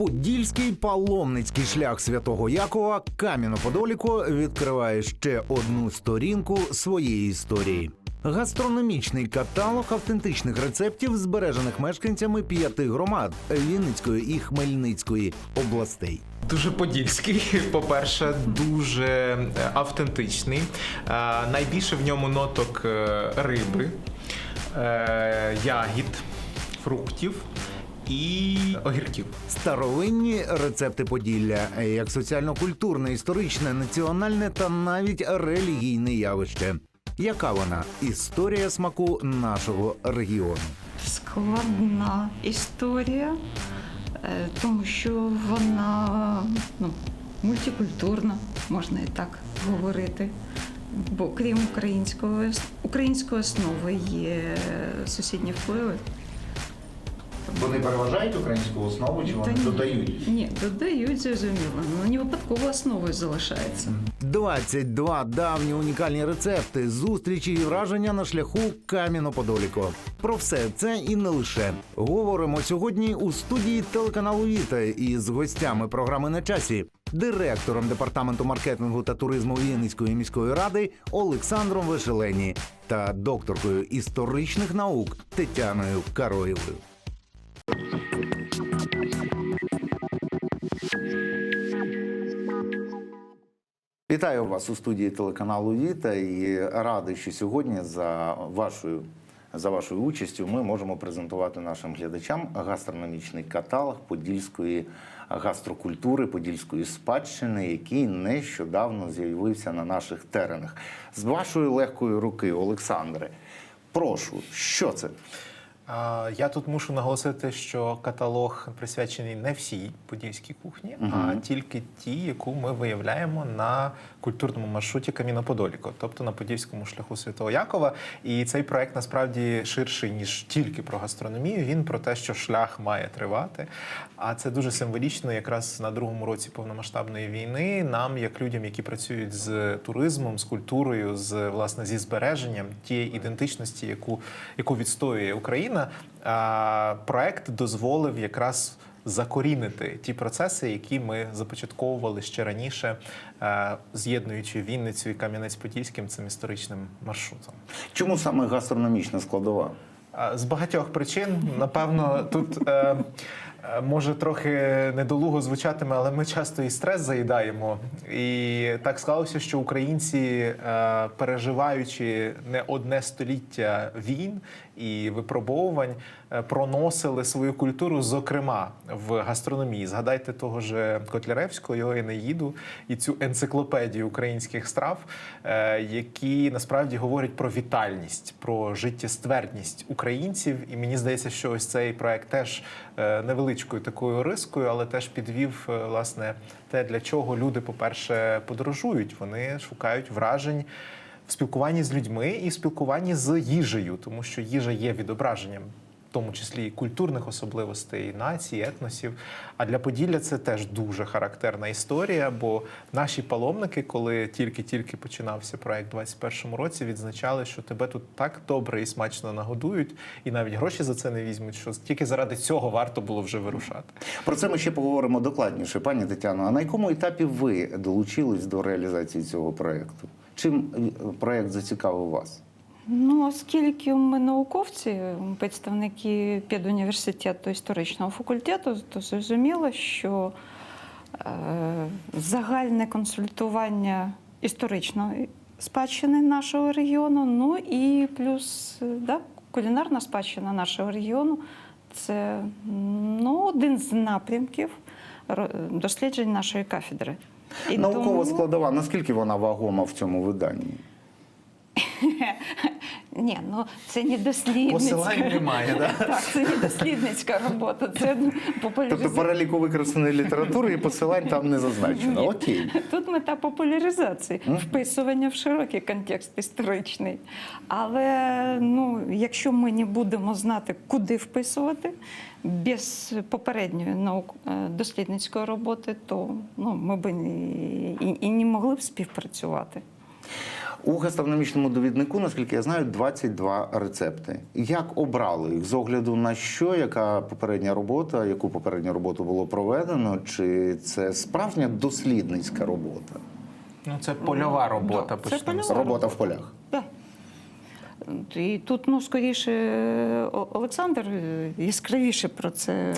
Подільський паломницький шлях святого Якова Кам'яно-Подоліко відкриває ще одну сторінку своєї історії. Гастрономічний каталог автентичних рецептів, збережених мешканцями п'яти громад Вінницької і Хмельницької областей. Дуже подільський. По-перше, дуже автентичний. Е, Найбільше в ньому ноток е, риби, е, ягід, фруктів і огірків. Старовинні рецепти Поділля як соціально-культурне, історичне, національне та навіть релігійне явище. Яка вона історія смаку нашого регіону? складна історія, е, тому що вона ну, мультикультурна, можна і так говорити. Бо крім української, української основи є сусідні впливи. Вони переважають українську основу чи Та ні. Ні, додають зрозуміло. Ну не випадково основою залишається. 22 давні унікальні рецепти, зустрічі і враження на шляху Кам'яно-Подоліко. Про все це і не лише говоримо сьогодні у студії телеканалу Віта із гостями програми на часі, директором департаменту маркетингу та туризму Вінницької міської ради Олександром Вишелені та докторкою історичних наук Тетяною Кароєвою. Вітаю вас у студії телеканалу Віта і радий, що сьогодні за вашою за вашою участю ми можемо презентувати нашим глядачам гастрономічний каталог подільської гастрокультури, подільської спадщини, який нещодавно з'явився на наших теренах. З вашої легкої руки, Олександре, прошу, що це? Я тут мушу наголосити, що каталог присвячений не всій подільській кухні, а тільки ті, яку ми виявляємо на культурному маршруті Кам'яно-Подоліко, тобто на подільському шляху Святого Якова. І цей проект насправді ширший ніж тільки про гастрономію. Він про те, що шлях має тривати. А це дуже символічно, якраз на другому році повномасштабної війни. Нам, як людям, які працюють з туризмом, з культурою, з власне зі збереженням тієї ідентичності, яку, яку відстоює Україна, а, проект дозволив якраз. Закорінити ті процеси, які ми започатковували ще раніше, з'єднуючи Вінницю і Кам'янець-Подільським цим історичним маршрутом. Чому саме гастрономічна складова? З багатьох причин, напевно, тут е, може трохи недолуго звучатиме, але ми часто і стрес заїдаємо. І так склалося, що українці, е, переживаючи не одне століття війн і випробовувань, е, проносили свою культуру, зокрема в гастрономії. Згадайте того ж Котляревського, його Енеїду і цю енциклопедію українських страв, е, які насправді говорять про вітальність, про життєствердність українців. І мені здається, що ось цей проект теж е, невеличкою такою рискою, але теж підвів е, власне те, для чого люди, по-перше, подорожують. Вони шукають вражень. В спілкуванні з людьми і в спілкуванні з їжею, тому що їжа є відображенням, тому числі і культурних особливостей нації, етносів. А для Поділля це теж дуже характерна історія. Бо наші паломники, коли тільки-тільки починався проект у 21-му році, відзначали, що тебе тут так добре і смачно нагодують, і навіть гроші за це не візьмуть. Що тільки заради цього варто було вже вирушати. Про це ми ще поговоримо докладніше, пані Тетяно. А на якому етапі ви долучились до реалізації цього проєкту? Чим е, проєкт зацікавив вас? Ну, оскільки ми науковці, представники педуніверситету історичного факультету, то зрозуміло, що е, загальне консультування історичної спадщини нашого регіону, ну і плюс е, да, кулінарна спадщина нашого регіону це ну, один з напрямків досліджень нашої кафедри. І Наукова тому- складова, наскільки вона вагома в цьому виданні? Ні, ну це не дослідницька. Посилань немає, да? Так, це не дослідницька робота, це Тобто популяризація. переліку використаної літератури і посилань там не зазначено. Ні. Окей. Тут мета популяризації, вписування в широкий контекст історичний. Але ну, якщо ми не будемо знати, куди вписувати без попередньої наук е, дослідницької роботи, то ну, ми б і, і, і не могли б співпрацювати. У гастрономічному довіднику, наскільки я знаю, 22 рецепти. Як обрали їх з огляду на що, яка попередня робота, яку попередню роботу було проведено, чи це справжня дослідницька робота? Ну, це польова робота. да, це польова. Робота в полях. Так. І тут, ну, скоріше, Олександр е, яскравіше про це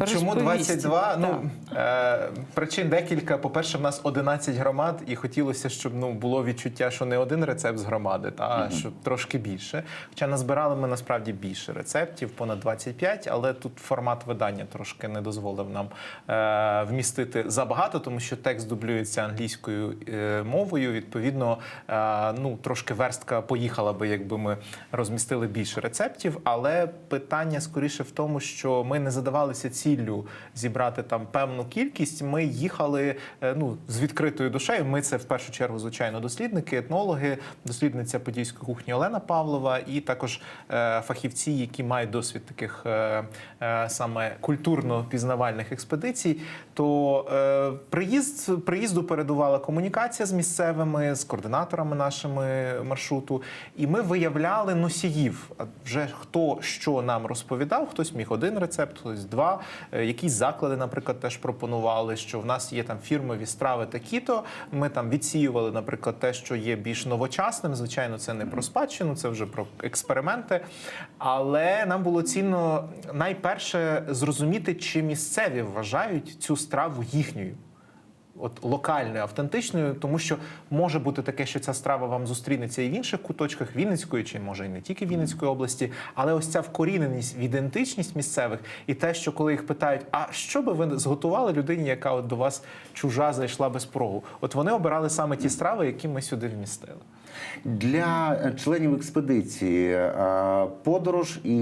е, Чому 22? Так. Ну, е, причин декілька. По-перше, в нас 11 громад, і хотілося, щоб ну, було відчуття, що не один рецепт з громади, та, а щоб трошки більше. Хоча назбирали ми насправді більше рецептів, понад 25, але тут формат видання трошки не дозволив нам е, вмістити забагато, тому що текст дублюється англійською е, мовою. Відповідно, е, ну, трошки верстка поїхала би, якби ми розмістили більше рецептів. Але питання скоріше в тому, що ми не задавалися ціллю зібрати там певну кількість. Ми їхали е, ну, з відкритою душею. Ми це в першу чергу, звичайно, дослідники, етнологи, дослідниця подільської кухні Олена Павлова, і також е, фахівці, які мають досвід таких е, е, саме культурно-пізнавальних експедицій. То е, приїзд приїзду передувала комунікація з місцевими, з координаторами нашими маршруту, і ми виявляли носіїв. Вже хто що нам розповідав, хтось міг один рецепт, хтось два. Е, Якісь заклади, наприклад, теж пропонували, що в нас є там фірмові страви такі-то. Ми там відсіювали, наприклад, те, що є більш новочасним. Звичайно, це не про спадщину, це вже про експерименти. Але нам було цінно найперше зрозуміти, чи місцеві вважають цю страву їхньою от локальною, автентичною, тому що може бути таке, що ця страва вам зустрінеться і в інших куточках Вінницької, чи може і не тільки Вінницької області, але ось ця вкоріненість, ідентичність місцевих, і те, що коли їх питають, а що би ви зготували людині, яка от до вас чужа зайшла без прогу? От вони обирали саме ті страви, які ми сюди вмістили. Для членів експедиції е, подорож і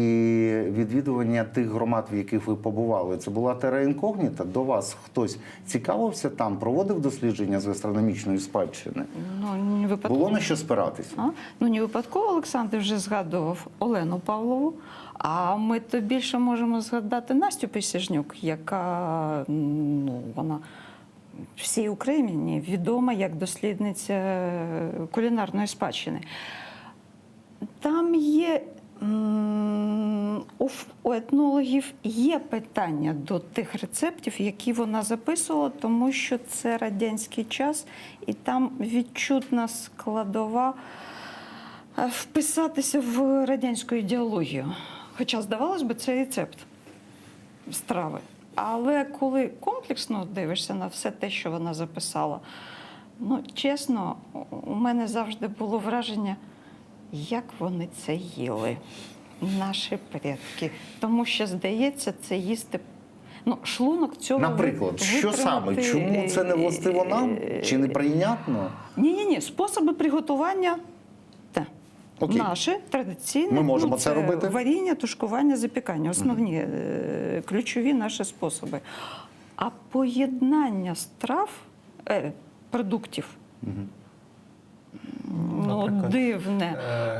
відвідування тих громад, в яких ви побували, це була тера інкогніта. До вас хтось цікавився там, проводив дослідження з гастрономічної спадщини. Ну, не випадково. Було на що спиратися? А? Ну, не випадково Олександр вже згадував Олену Павлову. А ми то більше можемо згадати Настю Присяжнюк, яка ну, вона всій Україні відома як дослідниця кулінарної спадщини. Там є у, етнологів є питання до тих рецептів, які вона записувала, тому що це радянський час, і там відчутна складова е, вписатися в радянську ідеологію. Хоча, здавалось би, це рецепт страви. Але коли комплексно дивишся на все те, що вона записала, ну чесно, у мене завжди було враження, як вони це їли, наші предки. Тому що, здається, це їсти. Ну, шлунок цього Наприклад, що саме? Чому це не властиво нам? Чи неприйнятно? Ні, ні, ні. Способи приготування. Окей. Наше традиційне Ми можемо ну, це робити? варіння, тушкування, запікання. Основні е, ключові наші способи. А поєднання страв, е, продуктів. Ну, Наприклад, дивне.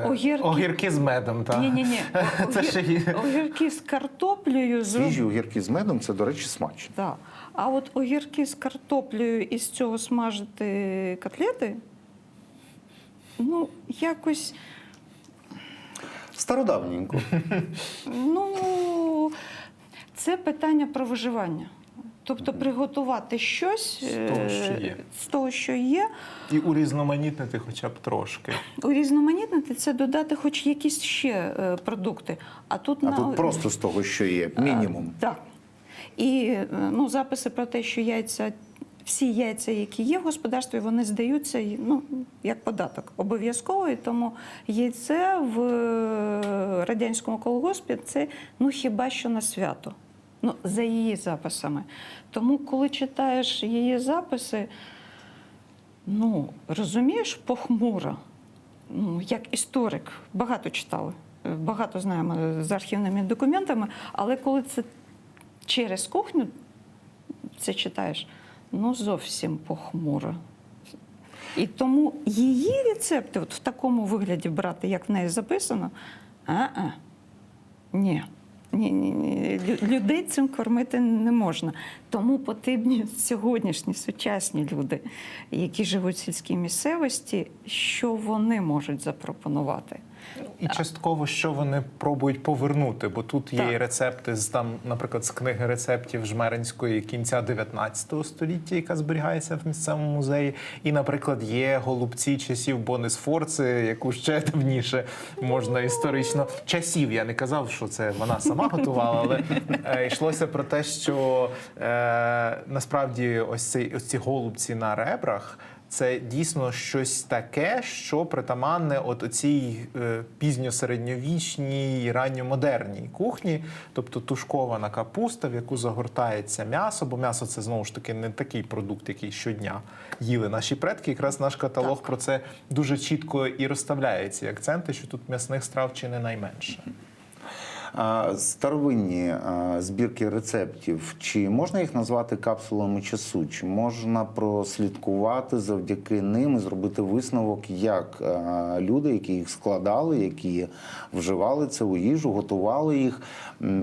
Е, Огірки. огірки з медом, так? Ні, ні, ні. Це ще. Огірки з картоплею з Свіжі огірки з медом це, до речі, смачно. Так. А от огірки з картоплею і з цього смажити котлети, ну, якось, Стародавненько. ну, це питання про виживання. Тобто приготувати щось З того, що е, є. з того, що є, І урізноманітнити хоча б трошки. урізноманітнити це додати хоч якісь ще е, продукти. А тут, А на... тут просто з того, що є, мінімум. Так. І е, ну, записи про те, що яйця, всі яйця, які є в господарстві, вони здаються ну, як податок обов'язково. І тому яйце в е, радянському колгоспі це ну, хіба що на свято. Ну, за її записами. Тому, коли читаєш її записи, ну, розумієш, похмуро, ну, як історик, багато читали, багато знаємо з архівними документами, але коли це через кухню це читаєш, ну зовсім похмуро. І тому її рецепти от в такому вигляді брати, як в неї записано, а-а, ні. Ні, ні, ні. Людей цим кормити не можна. Тому потрібні сьогоднішні сучасні люди, які живуть в сільській місцевості, що вони можуть запропонувати. І частково, що вони пробують повернути, бо тут є Так. і рецепти з там, наприклад, з книги рецептів Жмеринської кінця 19 століття, яка зберігається в місцевому музеї. І, наприклад, є голубці часів Бонесфорци, яку ще давніше можна історично часів. Я не казав, що це вона сама готувала, але е, йшлося про те, що е, насправді ось цей ось ці голубці на ребрах. Це дійсно щось таке, що притаманне от цій е, пізньосередньовічній ранньомодерній кухні, тобто тушкована капуста, в яку загортається м'ясо, бо м'ясо це знову ж таки не такий продукт, який щодня їли наші предки. Якраз наш каталог про це дуже чітко і розставляє ці акценти, що тут м'ясних страв чи не найменше. А старовинні збірки рецептів, чи можна їх назвати капсулами часу? Чи можна прослідкувати завдяки ним і зробити висновок, як люди, які їх складали, які вживали це у їжу, готували їх,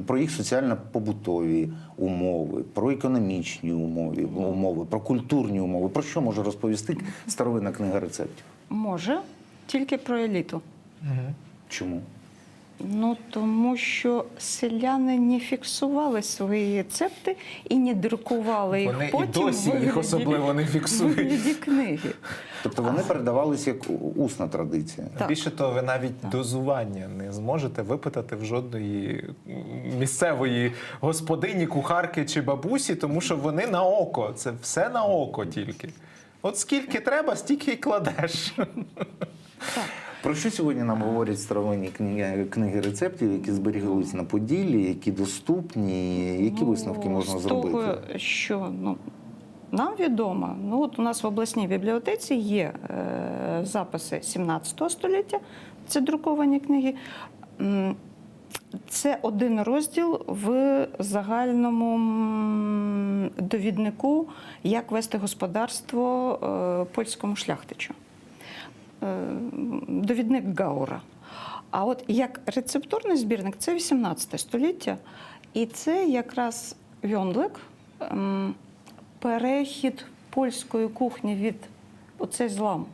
про їх соціально-побутові умови, про економічні умови, умови, про культурні умови? Про що може розповісти старовинна книга рецептів? Може тільки про еліту. Чому? Ну тому що селяни не фіксували свої рецепти і не друкували їх Вони і потім досі в їх особливо не фіксують. вигляді книги. Тобто вони передавались як усна традиція. Так. Більше того, ви навіть дозування не зможете випитати в жодної місцевої господині, кухарки чи бабусі, тому що вони на око. Це все на око тільки. От скільки треба, стільки й кладеш. Про що сьогодні нам говорять старовинні книги, книги рецептів, які зберіглись на Поділлі, які доступні, які висновки можна Ну, з зробити? Того, що ну, нам відомо, ну от у нас в обласній бібліотеці є е, записи 17 століття, це друковані книги. Це один розділ в загальному довіднику, як вести господарство е, польському шляхтичу. Довідник Гаура. А от як рецептурний збірник це 18 століття, і це якраз Вьондлик, перехід польської кухні від оцей злам.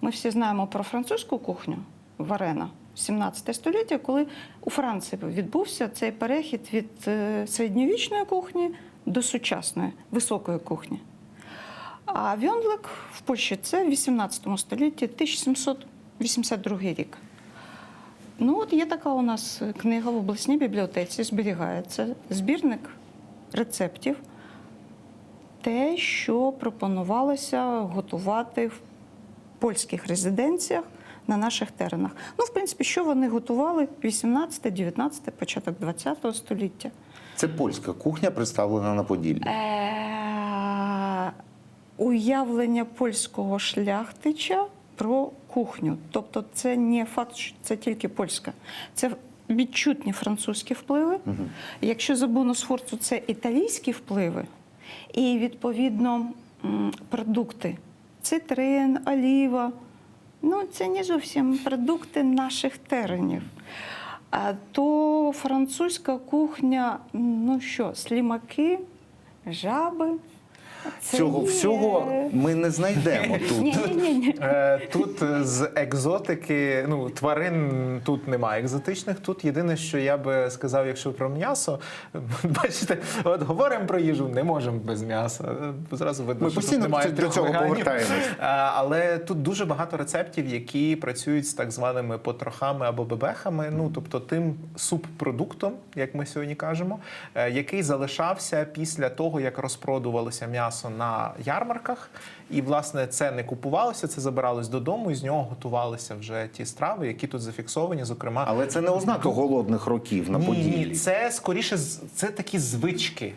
Ми всі знаємо про французьку кухню Варена. 17 століття, коли у Франції відбувся цей перехід від е, середньовічної кухні до сучасної високої кухні. А Вьондлик в Польщі це в 18 столітті, 1782 рік. Ну, от є така у нас книга в обласній бібліотеці, зберігається збірник рецептів, те, що пропонувалося готувати в польських резиденціях на наших теренах. Ну, в принципі, що вони готували 18, 19, початок 20 століття. Це польська кухня, представлена на Поділлі. Е, уявлення польського шляхтича про кухню. Тобто, це не факт, що це тільки польська. Це відчутні французькі впливи. Якщо за бонусфорцу це італійські впливи, і відповідно продукти цитрин, оліва. Ну, це не зовсім продукти наших теренів. А то французька кухня, ну що, слімаки, жаби. Це Цього є. всього ми не знайдемо тут. Ні, ні, ні, ні. Е, Тут з екзотики, ну тварин тут немає екзотичних. Тут єдине, що я би сказав, якщо про м'ясо, бачите, от говоримо про їжу, не можемо без м'яса. Зразу видно, Ми що постійно тут немає до цього повертаємось. Е, Але тут дуже багато рецептів, які працюють з так званими потрохами або бебехами. Ну тобто тим субпродуктом, як ми сьогодні кажемо, е, який залишався після того, як розпродувалося м'ясо на ярмарках. І власне це не купувалося, це забиралось додому, і з нього готувалися вже ті страви, які тут зафіксовані. Зокрема, Але це не ознака голодних років на ні, ні, це скоріше з- це такі звички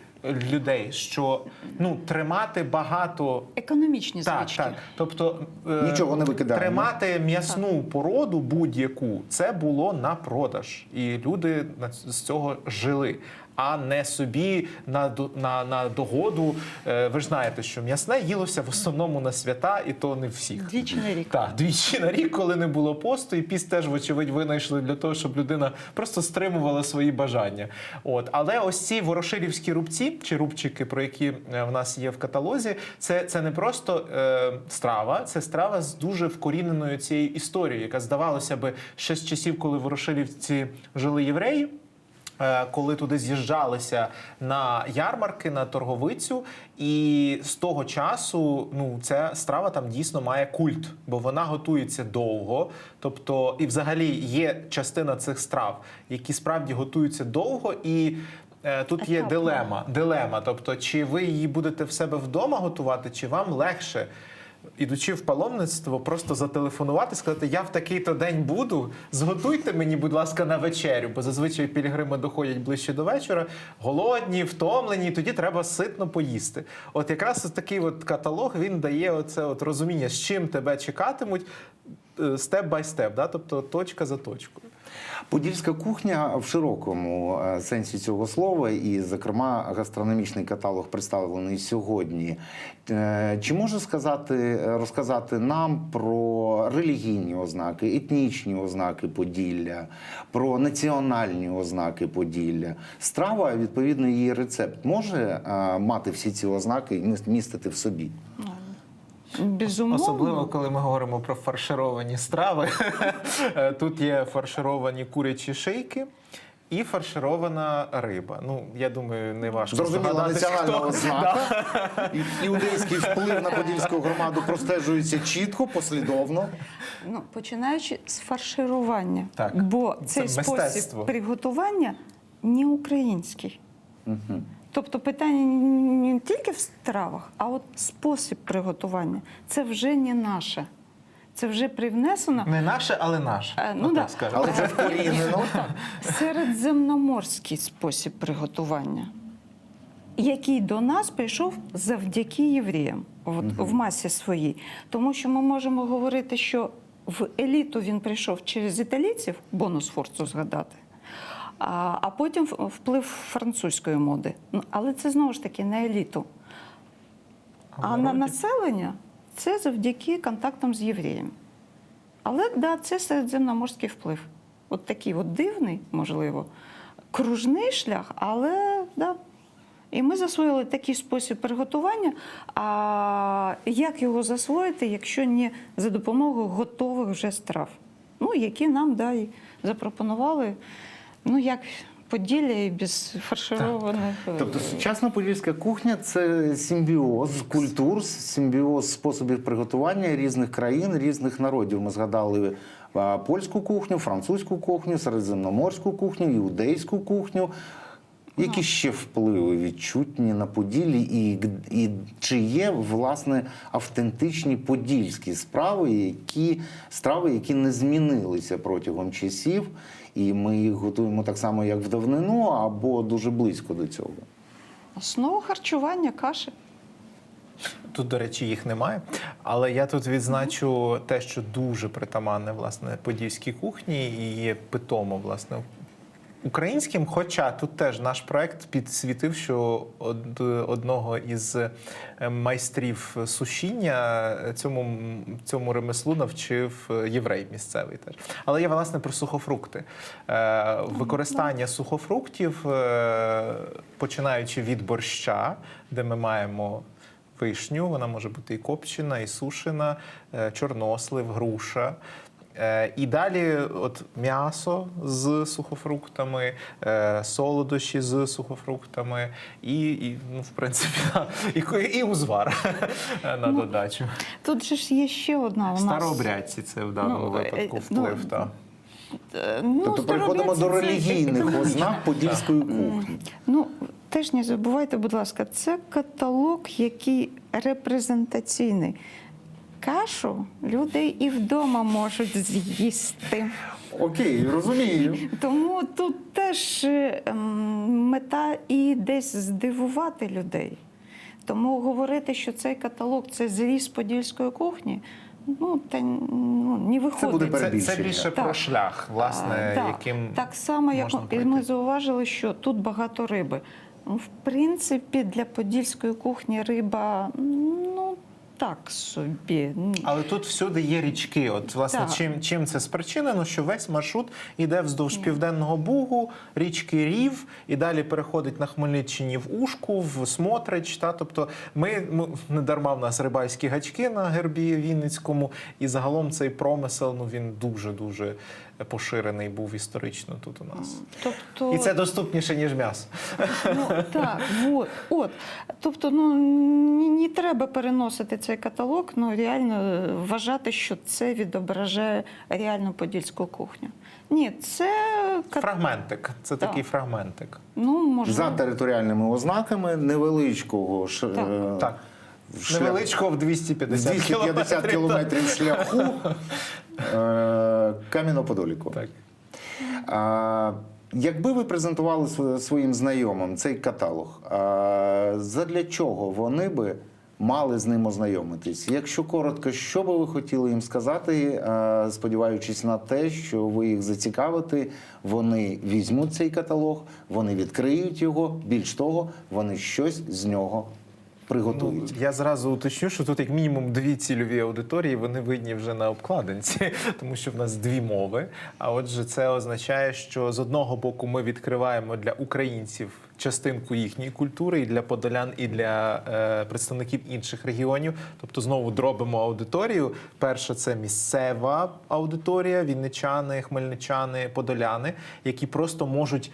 людей, що ну тримати багато Економічні так, звички. так. Тобто е, Нічого не викидаємо. Тримати м'ясну породу будь-яку це було на продаж, і люди на з цього жили. А не собі на, на, на догоду. Е, Ви ж знаєте, що м'ясне їлося в основному на свята, і то не всіх. Двічі на рік. Так, двічі на рік, коли не було посту, і піст теж, вочевидь, винайшли для того, щоб людина просто стримувала свої бажання. От, але ось ці ворошилівські рубці чи рубчики, про які е, в нас є в каталозі, це, це не просто е, страва, це страва з дуже вкоріненою цією історією, яка здавалося би ще з часів, коли Ворошилівці жили євреї. Е, Коли туди з'їжджалися на ярмарки, на торговицю, і з того часу ну ця страва там дійсно має культ, бо вона готується довго. Тобто, і взагалі є частина цих страв, які справді готуються довго, і е, тут є дилема. Дилема. Тобто, чи ви її будете в себе вдома готувати, чи вам легше ідучи в паломництво, просто зателефонувати, сказати, я в такий-то день буду. Зготуйте мені, будь ласка, на вечерю, бо зазвичай пілігрими доходять ближче до вечора, голодні, втомлені, і тоді треба ситно поїсти. От якраз такий от каталог він дає оце от розуміння, з чим тебе чекатимуть степ бай степ, да? тобто точка за точкою. Подільська кухня в широкому е, сенсі цього слова, і, зокрема, гастрономічний каталог представлений сьогодні. Е, Чи може сказати, розказати нам про релігійні ознаки, етнічні ознаки Поділля, про національні ознаки Поділля? Страва, відповідно, її рецепт може е, мати всі ці ознаки і містити в собі? Безумовно. Особливо, коли ми говоримо про фаршировані страви. Тут є фаршировані курячі шийки. І фарширована риба. Ну, я думаю, не важко Зрозуміла національна ознака. Іудейський вплив на подільську громаду простежується чітко, послідовно. Ну, починаючи з фарширування. Так. Бо Це цей мистецтво. спосіб приготування не український. Тобто питання не тільки в стравах, а от спосіб приготування. Це вже не наше. Це вже привнесено Не наше, але наше. Е, ну Отак да. Але це вкорінено. середземноморський спосіб приготування, який до нас прийшов завдяки євреям от, в масі своїй. Тому що ми можемо говорити, що в еліту він прийшов через італійців, бонус форцу згадати. А, а потім вплив французької моди. Ну, але це знову ж таки не еліту. А на населення це завдяки контактам з євреями. Але да, це середземноморський вплив. От такий от дивний, можливо, кружний шлях, але да. І ми засвоїли такий спосіб приготування. А як його засвоїти, якщо не за допомогою готових вже страв? Ну, які нам да, і запропонували, ну як Поділля і без фаршированих. е, Тобто сучасна подільська кухня це симбіоз культур, симбіоз способів приготування різних країн, різних народів. Ми згадали польську кухню, французьку кухню, середземноморську кухню, іудейську кухню. Які ще впливи відчутні на Поділлі, і, і чи є власне автентичні подільські справи, які страви, які не змінилися протягом часів, і ми їх готуємо так само, як в давнину, або дуже близько до цього. Основа харчування, каші. Тут, до речі, їх немає. Але я тут відзначу те, що дуже притаманне власне подільській кухні і є питомо власне українським. Хоча тут теж наш проект підсвітив, що од, одного із е, майстрів сушіння цьому, цьому ремеслу навчив е, єврей місцевий теж. Але є власне про сухофрукти. Е, використання сухофруктів, е, починаючи від борща, де ми маємо вишню, вона може бути і копчена, і сушена, е, чорнослив, груша. Е, І далі, от м'ясо з сухофруктами, е, солодощі з сухофруктами, і, і ну, в принципі, і, і узвар на додачу. Тут же ж є ще одна у нас. Старообрядці це в даному Ну, е, випадку е, вплив. ну, та. Е, Ну, Тобто переходимо до старообрядці це релігійних ознак подільської кухні. Ну, теж не забувайте, будь ласка, це каталог, який репрезентаційний. Кашу люди і вдома можуть з'їсти. Окей, розумію. Тому тут теж ем, мета і десь здивувати людей. Тому говорити, що цей каталог це зріз подільської кухні, ну, та, ну, не виходить. буде Це, перебільшення. це більше Так. про шлях, власне, А, так. яким так само, як можна ми- пройти. ми зауважили, що тут багато риби. Ну, в принципі, для подільської кухні риба ну так собі. Але тут всюди є річки. От власне, Так. чим, чим це спричинено, що весь маршрут іде вздовж південного бугу, річки Рів, і далі переходить на Хмельниччині в Ушку, в Смотрич. Та тобто, ми, ми не дарма в нас рибальські гачки на гербі Вінницькому, і загалом цей промисел ну він дуже дуже поширений був історично тут у нас. Тобто, І це доступніше ніж м'ясо. ну, так, от, от. Тобто, ну не, не треба переносити цей каталог, ну реально е, вважати, що це відображає реальну подільську кухню. Ні, це Фрагментик. Це Так. такий фрагментик. ну можливо. За територіальними ознаками невеличкого ш... Так. е, Так. шлях- Невеличкого в 250, 250 кілометрів шляху Кам'яно-Подоліку. Так. А, якби ви презентували своїм знайомим цей каталог, а, задля чого вони би мали з ним ознайомитись? Якщо коротко, що би ви хотіли їм сказати, а, сподіваючись на те, що ви їх зацікавите, вони візьмуть цей каталог, вони відкриють його. Більш того, вони щось з нього приготують. Ну, я зразу уточню, що тут як мінімум дві цільові аудиторії, вони видні вже на обкладинці, тому що в нас дві мови. А отже, це означає, що з одного боку ми відкриваємо для українців частинку їхньої культури і для подолян, і для е, представників інших регіонів. Тобто знову дробимо аудиторію. Перша це місцева аудиторія, вінничани, хмельничани, подоляни, які просто можуть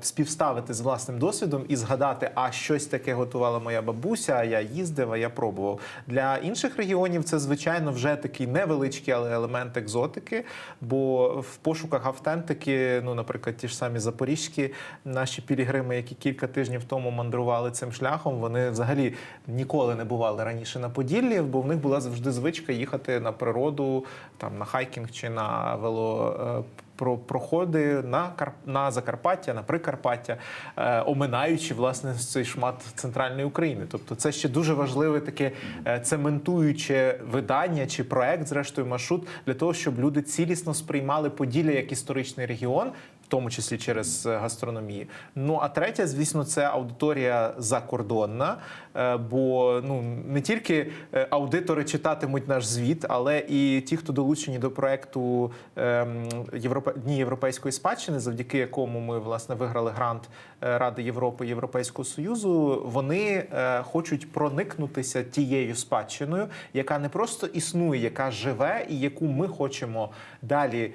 співставити з власним досвідом і згадати, а щось таке готувала моя бабуся, я їздив, а я пробував. Для інших регіонів це звичайно вже такий невеличкий, але елемент екзотики. Бо в пошуках автентики, ну, наприклад, ті ж самі запорізькі наші пілігрими, які кілька тижнів тому мандрували цим шляхом, вони взагалі ніколи не бували раніше на Поділлі, бо в них була завжди звичка їхати на природу, там на хайкінг чи на вело. Про проходи на Карп... на Закарпаття, на Прикарпаття, е, оминаючи власне цей шмат центральної України. Тобто, це ще дуже важливе таке е, цементуюче видання чи проект, зрештою, маршрут для того, щоб люди цілісно сприймали Поділля як історичний регіон. Тому числі через е, гастрономію. Ну а третя, звісно, це аудиторія закордонна. е, Бо ну не тільки е, аудитори читатимуть наш звіт, але і ті, хто долучені до проекту ем, Європе... Дні європейської спадщини, завдяки якому ми власне виграли грант Ради Європи Європейського Союзу. Вони хочуть проникнутися тією спадщиною, яка не просто існує, яка живе, і яку ми хочемо далі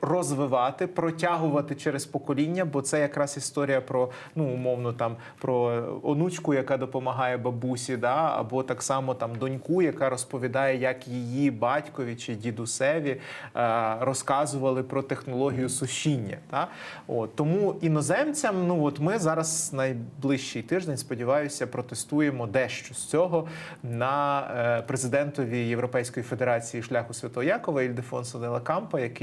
розвивати, протягувати через покоління, бо це якраз історія про ну умовно там про онучку, яка допомагає бабусі, да або так само там доньку, яка розповідає, як її батькові чи дідусеві е, розказували про технологію сушіння. Та от тому іноземцям, ну от ми зараз найближчий тиждень, сподіваюся, протестуємо дещо з цього на е, президентові Європейської федерації шляху Святого Якова Ільдефонсо де Кампа, який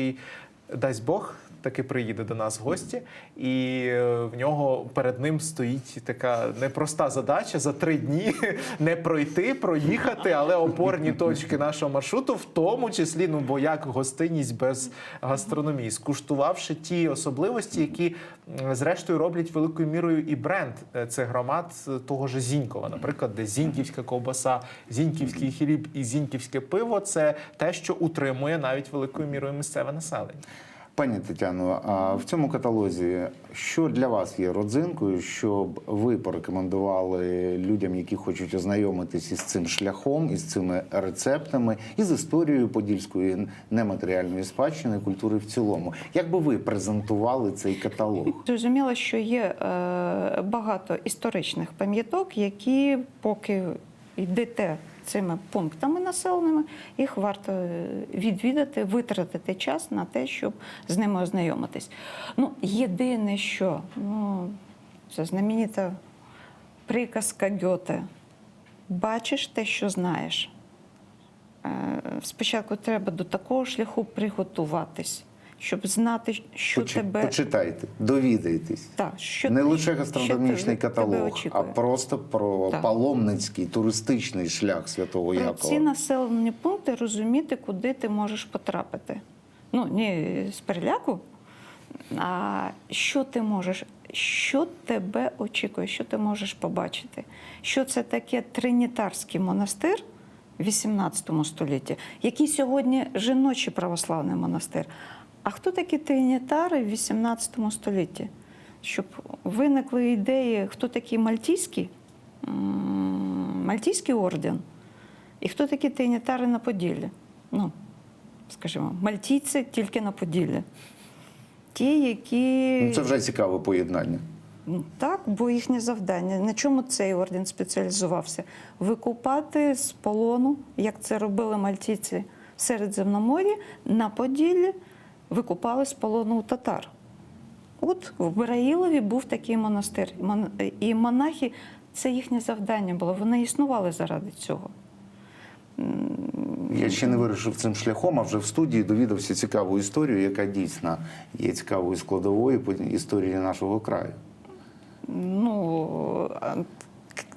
дасть Бог. Таки приїде до нас в гості, і е, в нього перед ним стоїть така непроста задача за три дні не пройти, проїхати, але опорні точки нашого маршруту, в тому числі, ну бо як гостинність без гастрономії, скуштувавши ті особливості, які зрештою роблять великою мірою і бренд е, цих громад е, того ж Зінькова, наприклад, де зіньківська ковбаса, зіньківський хліб і зіньківське пиво це те, що утримує навіть великою мірою місцеве населення. Пані Тетяно, а в цьому каталозі що для вас є родзинкою, щоб ви порекомендували людям, які хочуть ознайомитись із цим шляхом, із цими рецептами, і з історією подільської нематеріальної спадщини культури в цілому? Як би ви презентували цей каталог? Зрозуміло, що є е, багато історичних пам'яток, які поки йдете цими пунктами населеними, їх варто е, відвідати, витратити час на те, щоб з ними ознайомитись. Ну, єдине, що ну, це знаменита приказка Гьоте. Бачиш те, що знаєш. Е, Спочатку треба до такого шляху приготуватись, щоб знати, що Почи- тебе Почитайте, довідайтесь. Так, що не ти- лише гастрономічний каталог, а просто про Так. паломницький туристичний шлях святого про Якова. ці населені пункти розуміти, куди ти можеш потрапити. Ну, не з переляку, а що ти можеш, що тебе очікує, що ти можеш побачити. Що це таке Тринітарський монастир в 18 столітті, який сьогодні жіночий православний монастир. А хто такі тринітари в 18 столітті? Щоб виникли ідеї, хто такий мальтійський, мальтійський орден, і хто такі тринітари на Поділлі? Ну, скажімо, мальтійці тільки на Поділлі. Ті, які Ну, це вже цікаве поєднання. Ну, Так, бо їхнє завдання. На чому цей орден спеціалізувався? Викупати з полону, як це робили мальтійці в Середземномор'ї, на Поділлі викупали з полону татар. От в Бараїлові був такий монастир. І монахи це їхнє завдання було. Вони існували заради цього. Я ще не вирішив цим шляхом, а вже в студії довідався цікаву історію, яка дійсно є цікавою складовою історії нашого краю. Ну,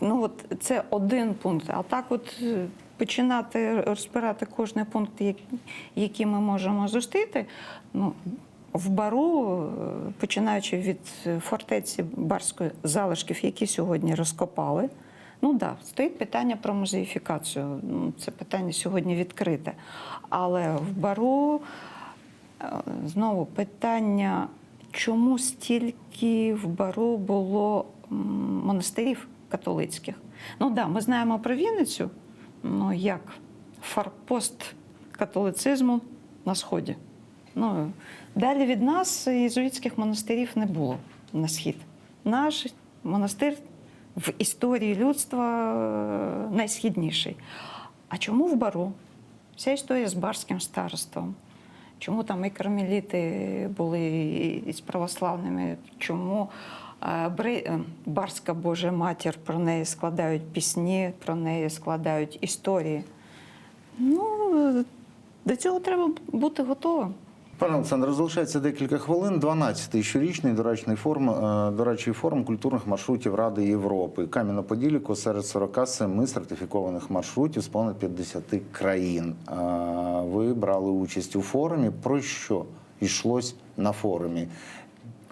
ну от це один пункт. А так, от е, починати розбирати кожний пункт, який ми можемо зустріти. Ну, в бару, е, починаючи від фортеці Барської залишків, які сьогодні розкопали. Ну так, да, стоїть питання про музеїфікацію. Ну, Це питання сьогодні відкрите. Але в бару Е, Знову питання, чому стільки в бару було монастирів католицьких? Ну так, да, ми знаємо про Вінницю, ну як форпост католицизму на Сході. Ну, далі від нас єзуїтських монастирів не було на схід. Наш монастир в історії людства е, найсхідніший. А чому в бару? Вся історія з барським староством. Чому там і кармеліти були і- і православними? Чому е, е, Барська Божа матір про неї складають пісні, про неї складають історії? Ну, е, до цього треба бути готовим. Пане Олександре, залишається декілька хвилин. 12-й щорічний дорадчий форум, е, дорадчий форум культурних маршрутів Ради Європи. Кам'яно-Поділіко серед 47 сертифікованих маршрутів з понад 50 країн. Е, Ви брали участь у форумі. Про що йшлось на форумі?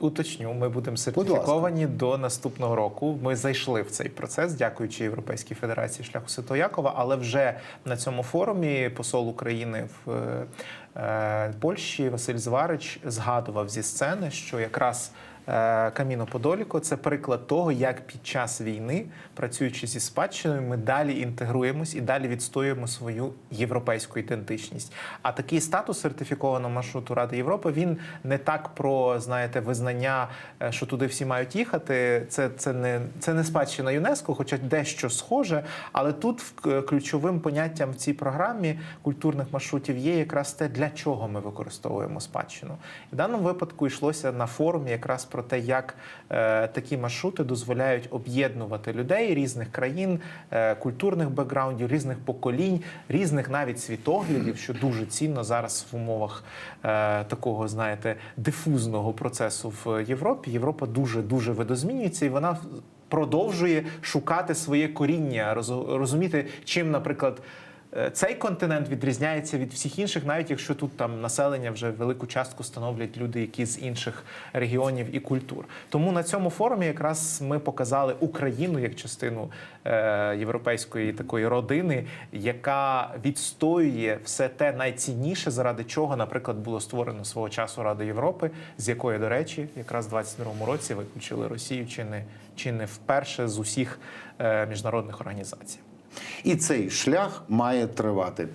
Уточню, ми будемо сертифіковані до наступного року. Ми зайшли в цей процес, дякуючи Європейській Федерації шляху Святого Якова. Але вже на цьому форумі посол України в е, Польщі Василь Зварич згадував зі сцени, що якраз е, Каміно Подоліко це приклад того, як під час війни, працюючи зі спадщиною, ми далі інтегруємось і далі відстоюємо свою європейську ідентичність. А такий статус сертифікованого маршруту Ради Європи він не так про знаєте визнання, е, що туди всі мають їхати. Це, це не це не спадщина ЮНЕСКО, хоча дещо схоже. Але тут в- ключовим поняттям в цій програмі культурних маршрутів є якраз те, для чого ми використовуємо спадщину. І в даному випадку йшлося на форумі якраз про те, як е, такі маршрути дозволяють об'єднувати людей різних країн, е, культурних бекграундів, різних поколінь, різних навіть світоглядів, що дуже цінно зараз в умовах е, такого, знаєте, дифузного процесу в Європі. Європа дуже дуже видозмінюється, і вона продовжує шукати своє коріння, роз- розуміти, чим, наприклад. Е, Цей континент відрізняється від всіх інших, навіть якщо тут там населення вже велику частку становлять люди, які з інших регіонів і культур. Тому на цьому форумі якраз ми показали Україну як частину е, європейської такої родини, яка відстоює все те найцінніше, заради чого, наприклад, було створено свого часу Рада Європи, з якої, до речі, якраз в 22-му році виключили Росію чи не чи не вперше з усіх е, міжнародних організацій. І цей шлях має тривати.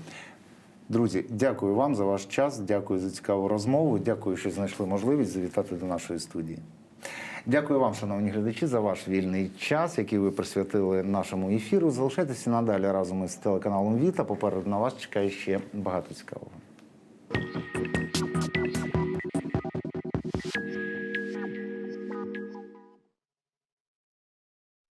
Друзі, дякую вам за ваш час. Дякую за цікаву розмову. Дякую, що знайшли можливість завітати до нашої студії. Дякую вам, шановні глядачі, за ваш вільний час, який ви присвятили нашому ефіру. Залишайтеся надалі разом із телеканалом Віта. Попереду на вас чекає ще багато цікавого.